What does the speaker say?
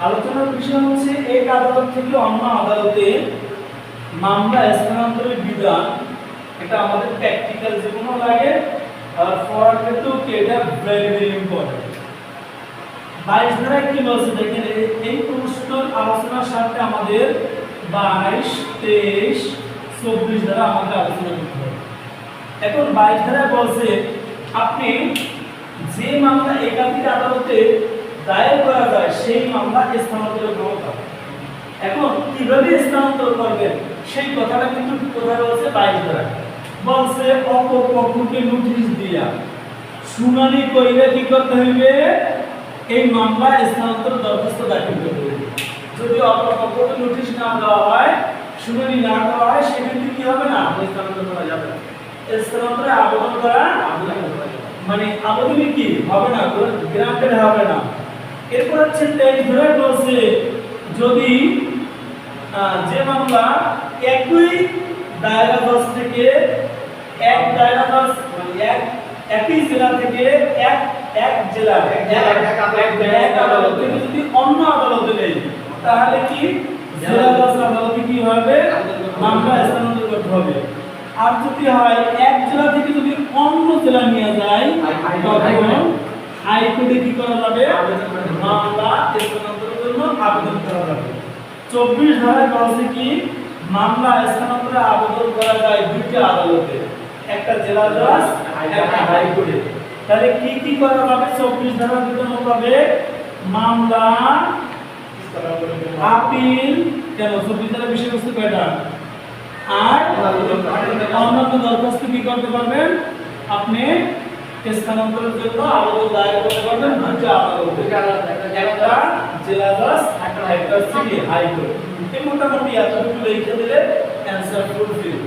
আলোচনার বিষয় হচ্ছে এক আদালত থেকে অন্য আদালতে মামলা স্থানান্তরের বিধান। এটা আমাদের প্র্যাকটিক্যাল জীবনও লাগে, আর পড়ার ক্ষেত্রেও কি এটা ভেরি ভেরি ইম্পর্টেন্ট বাইশ ধারায় কি বলছে দেখেন এই- প্রশ্নের আলোচনার সাথে আমাদের বাইশ, তেইশ, চব্বিশ ধারা আমাদের আলোচনা করতে হবে। এখন বাইশ ধারায় বলছে, আপনি যে মামলা একাধিক আদালতে দায়ের করা যায় সেই মামলা স্থানান্তরের ক্ষমতা এখন কীভাবে স্থানান্তর করবেন? সেই কথাটা কিন্তু কোথায় বলছে? বাইশ ধারায় বলছে অপর পক্ষকে নোটিশ দিয়া। শুনানি কইলে কি করতে হইবে? এই মামলা স্থানান্তর দরখাস্ত দাখিল করতে হইবে। যদি অপর পক্ষকে নোটিশ না দেওয়া হয়, শুনানি না দেওয়া হয়, সেক্ষেত্রে কি হবে না? স্থানান্তর করা যাবে। স্থানান্তরে আবেদন করা মানে আবেদনে কি? হবে না গ্রান্টেড হবে না। এরপর হচ্ছে তেইশ ধরে বলছে যদি যে মামলা একই দায়রা জজ থেকে এক দায়রা জজ এক একই জেলা থেকে এক এক জেলা এক আদালত- থেকে যদি অন্য আদালতে নেই তাহলে কি জেলা জজ আদালতে কি হবে? মামলা স্থানান্তর করতে হবে। আর যদি হয় এক জেলা থেকে যদি অন্য জেলা নিয়ে যায় তখন হাইকোর্টে। কি করা যাবে? আবেদন করা যাবে। চব্বিশ ধারায় বলছে কি মামলা স্থানান্তরে আবেদন করা যায় দুইটা আদালতে? একটা জেলা জজ, একটা হাইকোর্টে। তাহলে কি কি করা যাবে চব্বিশ ধারা দুটো মোতাবেক মামলা, আপিল, কেন? চব্বিশ ধারা বিষয়বস্তু কয়টা? আর অন্যান্য দরখাস্ত কি করতে পারবেন? আপনি স্থানান্তরের জন্য আবেদন দায়ের করতে পারবেন দুটো আদালতে। জেলা বাস একটা একটা সিটি হাইকোর্ট মোটামুটি এতটুকু লিখে দিলে অ্যান্সার ফুলফিল